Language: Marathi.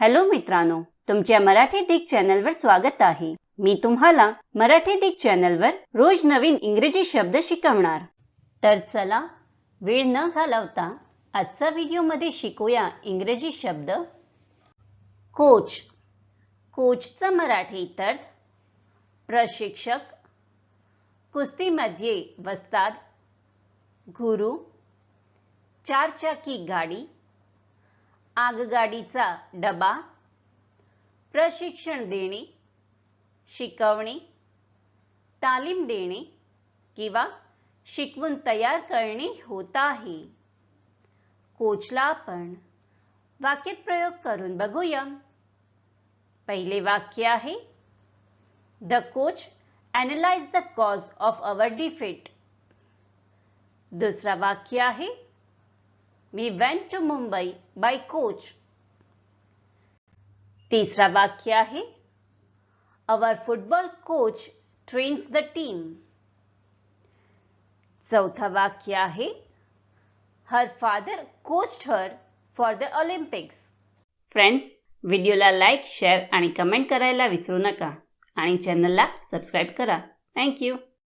हॅलो मित्रांनो तुमच्या मराठी दिग चॅनलवर स्वागत आहे. मी तुम्हाला मराठी दिग चॅनलवर रोज नवीन इंग्रजी शब्द शिकवणार. तर चला वेळ न घालवता आजचा व्हिडिओमध्ये शिकूया इंग्रजी शब्द. कोच. कोचचा मराठी अर्थ प्रशिक्षक. कुस्तीमध्ये वस्ताद. गुरु. चारचाकी गाडी. आगगाडीचा डबा प्रशिक्षण देणे शिकवणे तालीम देणे किंवा शिकवून तयार करणे होत आहे. कोचला आपण वाक्यात प्रयोग करून बघूया. पहिले वाक्य आहे the coach analyse the cause of our defeat दुसरा वाक्य आहे We went to Mumbai by coach तीसरा वाक्य आहे. Our football coach trains the team चौथा वाक्य आहे. Her father coach her for the Olympics friends व्हिडिओला लाईक शेअर आणि कमेंट करायला विसरू नका. आणि चॅनलला सबस्क्राईब करा. थँक्यू